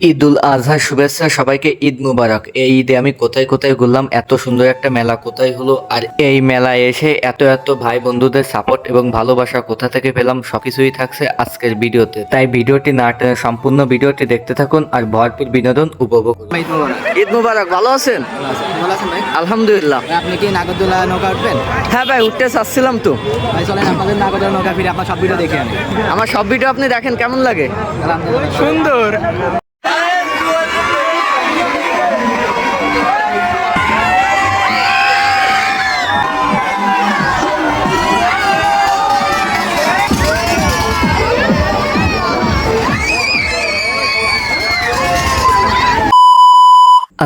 ঈদুল আজহার শুভেচ্ছা সবাইকে ঈদ মুবারক। এই ঈদে আমি কোথায় কোথায় ঘুরলাম এত সুন্দর একটা মেলা কোথায় হলো আর এই মেলায় এসে এত এত ভাই বন্ধুদের সাপোর্ট এবং ভালোবাসা কোথা থেকে পেলাম সবকিছুই থাকছে আজকের ভিডিওতে। তাই ভিডিওটি না টেনে সম্পূর্ণ ভিডিওটি দেখতে থাকুন আর ভরপুর বিনোদন উপভোগ করুন। ঈদ মুবারক। ভালো আছেন? ভালো আলহামদুলিল্লাহ। আপনি কি নাগরদোলা নৌকা উঠবেন? হ্যাঁ ভাই উঠতে চাচ্ছিলাম তো। ভাই চলেন আপনাদের নাগরদোলা নৌকা ফিরে আপনার সব ভিডিও দেখে আমার সব ভিডিও আপনি দেখেন কেমন লাগে? সুন্দর।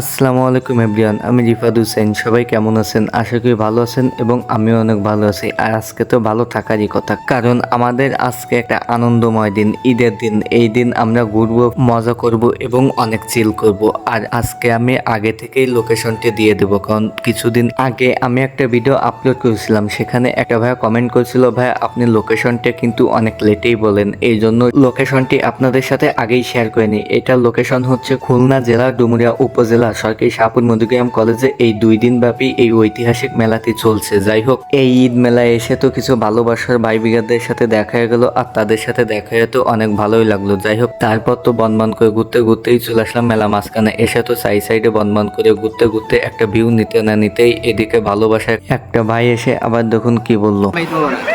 আসসালামু আলাইকুম এভরিওয়ান, আমি রিফাদ হুসেন। সবাই কেমন আছেন? আশা করি ভালো আছেন এবং আমিও অনেক ভালো আছি। আর আজকে তো ভালো থাকারই কথা, কারণ আমাদের আজকে একটা আনন্দময় দিন, ঈদের দিন। এই দিন আমরা ঘুরবো, মজা করব এবং অনেক চিল করব। আর আজকে আমি আগে থেকেই লোকেশনটি দিয়ে দেবো, কারণ কিছুদিন আগে আমি একটা ভিডিও আপলোড করেছিলাম, সেখানে একটা ভাইয়া কমেন্ট করেছিল ভাই আপনি লোকেশনটা কিন্তু অনেক লেটেই বলেন। এই জন্য লোকেশনটি আপনাদের সাথে আগেই শেয়ার করে নিই। এটার লোকেশন হচ্ছে খুলনা জেলার ডুমুরিয়া উপজেলা সরকারি শাহপুর মধুগ্রাম কলেজে এই দুই দিন ব্যাপী এই ঐতিহাসিক মেলাটি চলছে। যাই হোক এই ঈদ মেলায় এসে তো কিছু ভালোবাসার ভাই বিগাদের সাথে দেখা গেল আর তাদের সাথে দেখা হয়ে তো অনেক ভালোই লাগল। যাই হোক তারপর তো বনবন করে ঘুরতে ঘুরতেই চলে আসলাম মেলা মাঝখানে। এসে তো সাই সাইডে বনবন করে ঘুরতে ঘুরতে একটা ভিউ নিতে না নিতেই এদিকে ভালোবাসার একটা ভাই এসে আবার দেখুন কি বলল।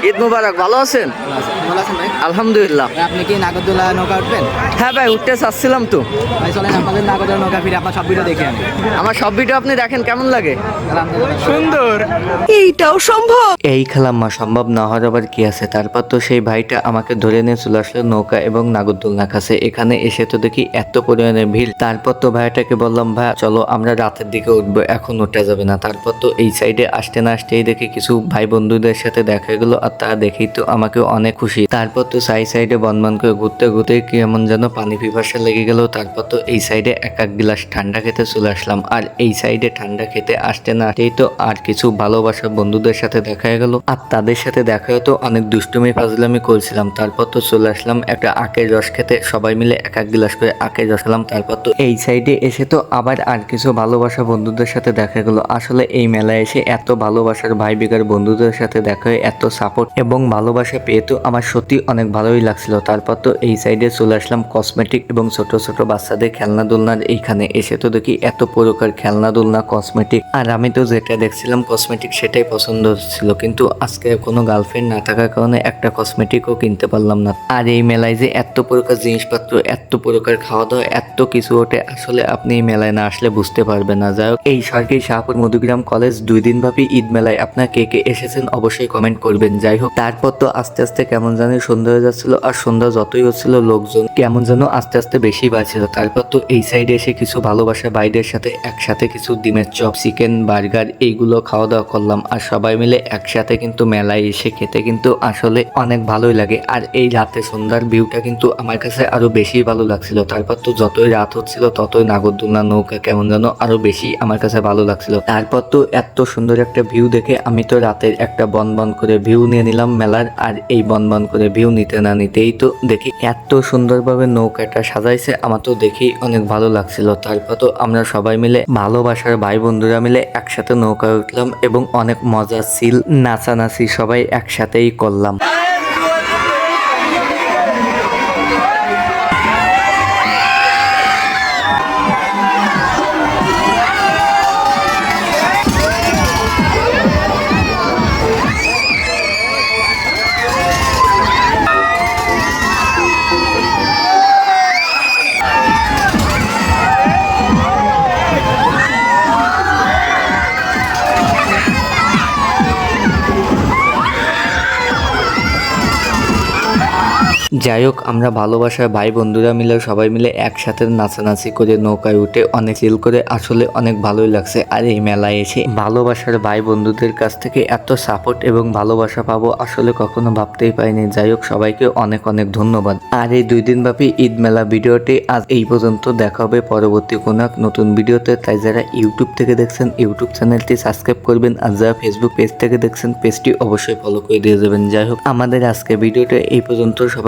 ঈদ মুবারক ভালো আছেন? ভালো আছেন। ভালো আছেন ভাই আলহামদুলিল্লাহ আপনি কি নাগরদোলা নৌকা উঠবেন? হ্যাঁ ভাই উঠতে চাচ্ছিলাম তো। ভাই চলেন আপনাদের নাগরদোলা নৌকা ফিরে আপনার সব ভিডিও দেখে। আমার সব ভিডিও আপনি দেখেন কেমন লাগে? সুন্দর। এইটাও সম্ভব। এই খেলাম্মা সম্ভব না হওয়ার আবার কি আছে? তারপর তো সেই ভাইটা আমাকে ধরে নিয়ে চলে আসলো নৌকা এবং নাগরদোলনা কাছে। এখানে এসে তো দেখি এত পরিমাণে ভিড়। তারপর তো ভাইটাকে বললাম ভাই চলো আমরা রাতের দিকে উঠবো এখন ওঠা যাবে না। তারপর তো এই সাইডে আসতে না আসতেই দেখি কিছু ভাই বন্ধুদের সাথে দেখা গেলো আর তা দেখেই তো আমাকে অনেক খুশি। তারপর তো সাই সাইডে বনবন করে ঘুরতে ঘুরতে কেমন যেন পানি পিপাসা লেগে গেল। তারপর তো এই সাইডে এক এক গ্লাস ঠান্ডা খেতে চলে আসলাম। আর এই সাইডে ঠান্ডা খেতে আসতে না। আসতেই তো আর কিছু ভালোবাসার বন্ধুদের সাথে দেখা গেল। আর তাদের সাথে দেখা হতো অনেক দুষ্টুমি, ফাজলামি করছিলাম। তারপর তো চলে আসলাম একটা আখের রস খেতে। সবাই মিলে এক এক গ্লাস করে আখের রস খেলাম। তারপর তো এই সাইডে এসে তো আবার আর কিছু ভালোবাসা বন্ধুদের সাথে দেখা গেল। আসলে এই মেলায় এসে এত ভালোবাসার ভাই বেকার বন্ধুদের সাথে দেখা হয়ে এত সাপোর্ট এবং ভালোবাসা পেয়ে তো আমার সত্যি অনেক ভালোই লাগছিল। তারপর তো এই সাইডে চলে আসলাম কসমেটিক এবং ছোট ছোট বাচ্চাদের খেলনা দোলনার এইখানে। এসে তো দেখি এত প্রকার খেলনা, দোলনা কসমেটিক আর আমি তো যেটা দেখছিলাম কসমেটিক সেটাই পছন্দ ছিল। কিন্তু আজকে কোনো গার্লফ্রেন্ড না থাকার কারণে একটা কসমেটিকও কিনতে পারলাম না। আর এই মেলায় যে এত প্রকার জিনিসপত্র, এত প্রকার খাওয়া দাওয়া এত কিছু ওঠে, আসলে আপনি এই মেলায় না আসলে বুঝতে পারবেন না। যাই হোক, এই সরকারি শাহপুর মধুগ্রাম কলেজ দুই দিন ব্যাপী ঈদ মেলায় আপনার কে কে এসেছেন অবশ্যই কমেন্ট করবেন। যাই হোক, তারপর তো আস্তে আস্তে কেমন জানি সন্ধ্যা হয়ে যাচ্ছিল, আর সন্ধ্যা যতই হচ্ছিল, লোকজন কেমন যেন আস্তে আস্তে বেশি বাড়ছিল। তারপর তো এই সাইডে এসে কিছু ভালোবাসা বাইরের সাথে একসাথে কিছু ডিমের চপ, চিকেন, বার্গার এইগুলো খাওয়া দাওয়া করলাম। আর সবাই মিলে একসাথে কিন্তু মেলায় এসে খেতে কিন্তু আসলে অনেক ভালোই লাগে। আর এই রাতে সন্ধ্যার ভিউটা কিন্তু আমার কাছে আরও বেশি ভালো লাগছিল। তারপর তো যতই রাত হচ্ছিল, ততই নাগরদোলনা, নৌকা কেমন যেন আরও বেশি আমার কাছে ভালো লাগছিল। তারপর তো এত সুন্দর একটা ভিউ দেখে আমি তো রাতের একটা বন বন করে ভিউ নিয়ে নিলাম মেলার। আর এই বন বন করে ভিউ নিতে না নিতেই তো দেখি এত সুন্দরভাবে নৌকাটা সাজাইছে, আমার তো দেখেই অনেক ভালো লাগছিল। তারপর তো আমরা সবাই মিলে, ভালোবাসার ভাই বন্ধুরা মিলে একসাথে নৌকায় উঠলাম এবং অনেক মজা ছিল নাচানাচি সবাই একসাথেই করলাম। যাই হোক, আমরা ভালোবাসার ভাই বন্ধুরা মিলে সবাই মিলে একসাথে নাচানাচি করে নৌকায় উঠে অনেক চিল করে। আসলে অনেক ভালোই লাগছে। আর এই মেলায় এসে ভালোবাসার ভাই বন্ধুদের কাছ থেকে এত সাপোর্ট এবং ভালোবাসা পাবো আসলে কখনো ভাবতেই পাইনি যাই হোক, সবাইকে অনেক অনেক ধন্যবাদ। আর এই দুই দিন ব্যাপী ঈদ মেলা ভিডিওটি আজ এই পর্যন্ত দেখা হবে পরবর্তী কোনো এক নতুন ভিডিওতে। তাই যারা ইউটিউব থেকে দেখছেন ইউটিউব চ্যানেলটি সাবস্ক্রাইব করবেন। আর যারা ফেসবুক পেজ থেকে দেখছেন পেজটি অবশ্যই ফলো করে দিয়ে যাবেন। যাই হোক, আমাদের আজকে ভিডিওটা এই পর্যন্ত।